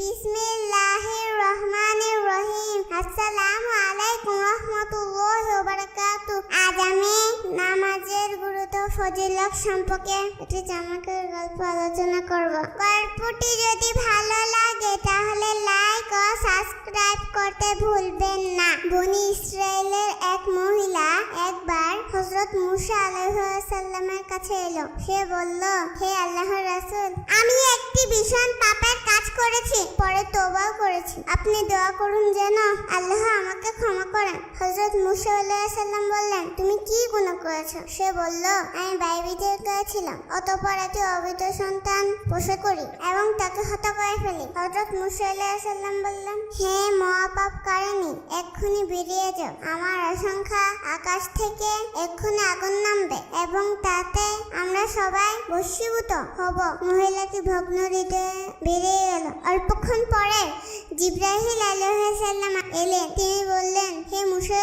বিসমিল্লাহির রহমানির রহিম আসসালামু আলাইকুম রহমতুল্লাহি ওয়া বারাকাতু আজ আমি নামাজের গুরুত্ব ফজিলত সম্পর্কে একটি চমকের গল্প আলোচনা করব। গল্পটি যদি ভালো লাগে, তাহলে লাইক ও সাবস্ক্রাইব করতে ভুলবেন না। বনি ইসরায়েলের এক মহিলা একবার হযরত মুসা আলাইহিস সালামের কাছে এলো। সে বলল, হে আল্লাহর রাসূল, আমি একটি ভীষণ কাজ করেছি, পরে তোবাও করেছি। আপনি দোয়া করুন যেন আল্লাহ আমাকে ক্ষমা করেন। হযরত মুসা আলাইহিস সালাম বললেন, তুমি কি গুনাহ করেছ? সে বলল, আমি বাইবিতে করেছিলাম অতঃপর একটি অবৈধ সন্তান পোষে করি এবং তাকে হত্যা করে ফেলি। হযরত মুসা আলাইহিস সালাম বললেন, হে মহাপাপ কারিনী এক্ষুনি বেরিয়ে যাও। আমার আশঙ্কা আকাশ থেকে এক্ষুনি আগুন নামবে এবং তাতে আমরা সবাই বশীভূত হব। মহিলাটি ভগ্ন হৃদয়ে বেরিয়ে গেল। অল্পক্ষণ পরে জিব্রাহিল আলহাম এলেন তিনি হে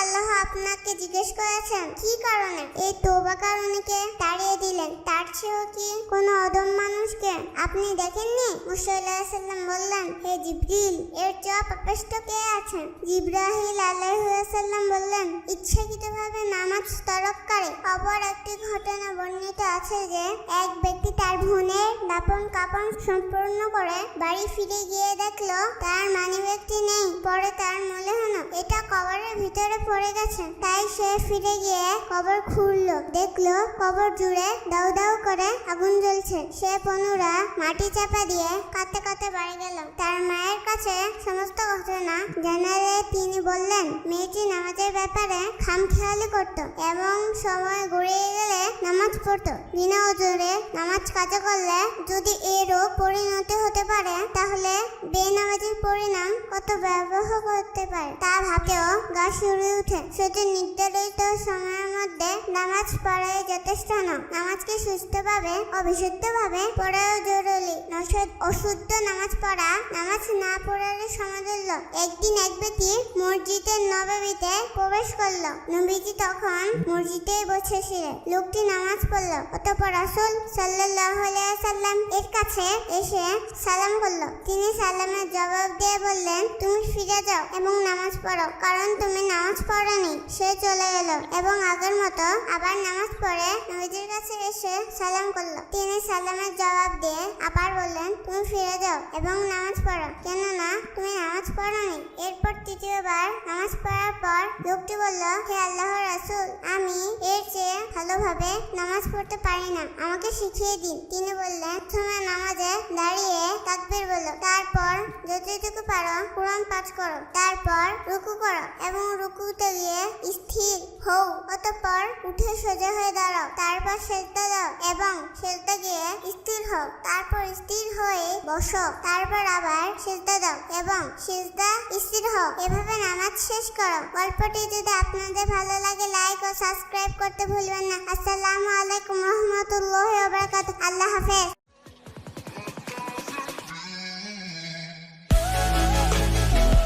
আল্লাহ আপনাকে জিজ্ঞেস করেছেন, কি কারণে? এই তোবা কারণকে তাড়িয়ে দিলেন। তার চেয়েও কি কোনো অদম মানুষকে? আপনি দেখেননি? মুসা আলাইহিসসালাম বললেন, হে জিব্রিল, এর চেয়ে পাপিষ্ঠ কে আছেন? জিব্রাহিল আলাইহিসসালাম বললেন, ইচ্ছাকৃতভাবে নামাজ তরককারী অপর একটি ঘটনা বর্ণিত আছে যে, এক ব্যক্তি তার বোনের দাপন কাপন সম্পূর্ণ করে বাড়ি ফিরে গিয়ে দেখল, তার মানি ব্যক্তি নেই, পরে তার মনে হলো, এটা কবরের ভিতরে পড়ে গেছে। তাই সে ফিরে গিয়ে কবর খুঁড়লো দেখল কবর জুড়ে দাউ দাউ করে আগুন জ্বলছে। সে পুনরা মাটি চাপা দিয়ে কাঁদতে কাঁদতে বাড়ি গেল। তার মায়ের কাছে সমস্ত ঘটনা জানালে তিনি বললেন, মেয়েটি নামাজের ব্যাপারে খামখেয়ালি করত এবং সময় গড়িয়ে গেলে নামাজ পড়তো। বিনা ওজোরে নামাজ কাজে করলে যদি এরও পরিণতি হতে পারে, তাহলে বেনামাজির পরিণাম কত ব্যবহার করতে পারে তা ভাবতেও গা শুরু উঠে শুধু নির্ধারিত সময়ের মধ্যে নামাজ পড়াই যথেষ্ট না, নামাজকে সুস্থভাবে ও বিশুদ্ধভাবে পড়াও জরুরি। নসদ অশুদ্ধ নামাজ পড়া, নামাজ না পড়ারই সমাজল্য একদিন এক ব্যক্তি মসজিদের নবমীতে প্রবেশ করল। নবীজি তখন মসজিদে বসেছিলেন লোকটি নামাজ পড়ল, অতঃপর রাসূল আলাইহি সাল্লাম এর কাছে এসে সালাম করল। তিনি সালামের জবাব দিয়ে বললেন, তুমি ফিরে যাও এবং নামাজ পড়ো। কারণ তুমি নামাজ পড়োনি। সে চলে গেল এবং আগের মতো আবার নামাজ পড়ে নবীজির কাছে এসে সালাম করল। তিনি সালামের জবাব দিয়ে আবার বললেন, তুমি ফিরে যাও এবং নামাজ পড়ো। কেননা তুমি নামাজ পড়োনি। এরপর তৃতীয়বার নামাজ পড়ার পর লোকটি বলল, হে আল্লাহ রাসুল, আমি এর চেয়ে ভালোভাবে নামাজ পড়তে পারি না। আমাকে শিখিয়ে দিন। তিনি বললেন, তোমার নামাজে দাঁড়িয়ে তাকবীর বলো। তারপর যতটুকু পারো, কোরআন পাঠ করো। তারপর রুকু করো এবং রুকুতে গিয়ে স্থির হও। অতঃপর উঠে সোজা হয়ে দাঁড়াও। তারপর সেজদা দাও এবং সেজদা গিয়ে স্থির হও। তারপর স্থির হয়ে বসো। তারপর আবার সেজদা দাও এবং সেজদা স্থির হও। এভাবে নামাজ শেষ করো। গল্পটি যদি আপনাদের ভালো লাগে লাইক ও সাবস্ক্রাইব করতে ভুলবেন না। আসসালামু আলাইকুম রহমতুল্লাহ আল্লাহ হাফেজ।